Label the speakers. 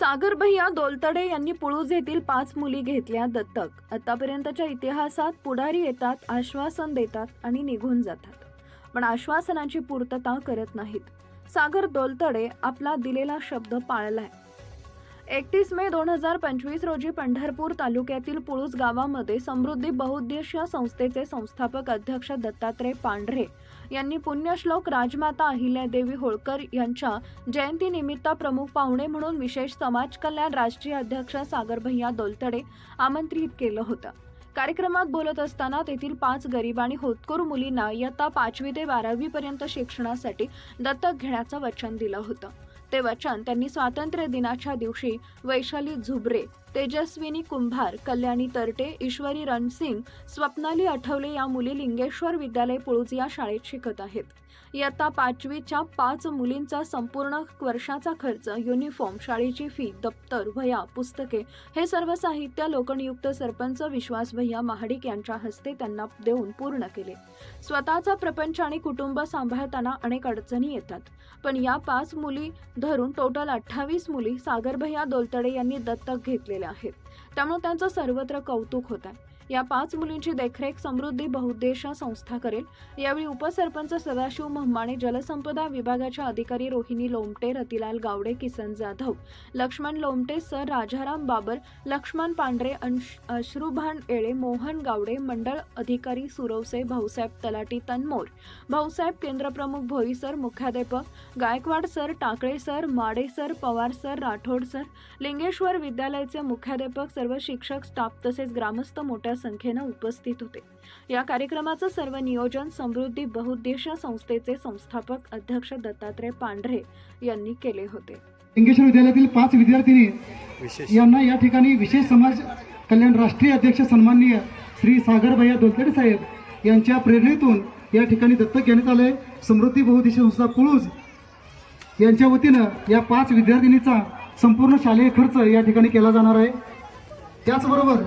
Speaker 1: सागर भैया दोलतडे यांनी पुळूज येथील पाच मुली घेतल्या दत्तक. आतापर्यंतच्या इतिहासात पुढारी येतात आश्वासन देतात आणि निघून जातात. पण आश्वासनाची पूर्तता करत नाहीत. सागर दोलतडे आपला दिलेला शब्द पाळलाय. एकतीस मे दोन हजार पंचवीस रोजी पंढरपूर तालुक्यातील पुळूस गावामध्ये समृद्धी बहुउद्देशीय संस्थेचे संस्थापक अध्यक्ष दत्तात्रय पांढरे यांनी पुण्यश्लोक राजमाता अहिल्यादेवी होळकर यांच्या जयंतीनिमित्त प्रमुख पाहुणे म्हणून विशेष समाज कल्याण राष्ट्रीय अध्यक्ष सागर भैया दोलतडे आमंत्रित केलं होतं. कार्यक्रमात बोलत असताना तेथील पाच गरीब आणि होतकूर मुलींना इयत्ता पाचवी ते बारावी पर्यंत शिक्षणासाठी दत्तक घेण्याचं वचन दिलं होतं. ते वचन त्यांनी स्वातंत्र्य दिनाच्या दिवशी वैशाली झुबरे तेजस्विनी कुंभार कल्याणी तरटे ईश्वरी रणसिंग स्वप्नाली आठवले या मुली लिंगेश्वर विद्यालय पुळूज या शाळेत शिकत आहेत. इयत्ता पाचवीच्या पाच मुलींचा संपूर्ण वर्षाचा खर्च युनिफॉर्म शाळेची फी दप्तर वह्या पुस्तके हे सर्व साहित्य लोकनियुक्त सरपंच विश्वास भैया महाडिक यांच्या हस्ते त्यांना देऊन पूर्ण केले. स्वतःचा प्रपंच आणि कुटुंब सांभाळताना अनेक अडचणी येतात. पण या पाच मुली धरून टोटल अठ्ठावीस मुली सागर भैया दोलतडे यांनी दत्तक घेतलेल्या आहेत. त्यामुळे त्यांचं सर्वत्र कौतुक होत आहे. या पाच मुलींची देखरेख समृद्धी बहुउद्देशीय संस्था करेल. यावेळी उपसरपंच सदाशिव महमाणे जलसंपदा विभागाच्या अधिकारी रोहिणी लोमटे रतिलाल गावडे किसन जाधव लक्ष्मण लोमटे सर राजाराम बाबर लक्ष्मण पांढरे अंश अश्रुभान येळे मोहन गावडे मंडळ अधिकारी सुरवसे भाऊसाहेब तलाटी तनमोर भाऊसाहेब केंद्रप्रमुख भोई सर मुख्याध्यापक Gaikwad sir Takale sir Made sir Pawar sir Rathod sir Lingeshwar विद्यालयाचे मुख्याध्यापक सर्व शिक्षक स्टाफ तसेच ग्रामस्थ मोठ्या संख्येनं उपस्थित होते. या कार्यक्रमाचं सर्व नियोजन समृद्धी बहुउद्देशीय संस्थेचे संस्थापक अध्यक्ष दत्तात्रय पांढरे यांनी केले होते.
Speaker 2: लिंगेश्वर विद्यालयातील पाच विद्यार्थिनी यांना या ठिकाणी विशेष समाज कल्याण राष्ट्रीय अध्यक्ष सन्माननीय श्री सागर भैया दोलतडे साहेब यांच्या प्रेरणेतून या ठिकाणी दत्तक घेण्यात आलंय समृद्धी बहुउद्देशीय संस्था पुळूज यांच्या वतीनं या पाच विद्यार्थिनीचा संपूर्ण शालेय खर्च या ठिकाणी केला जाणार आहे. त्याचबरोबर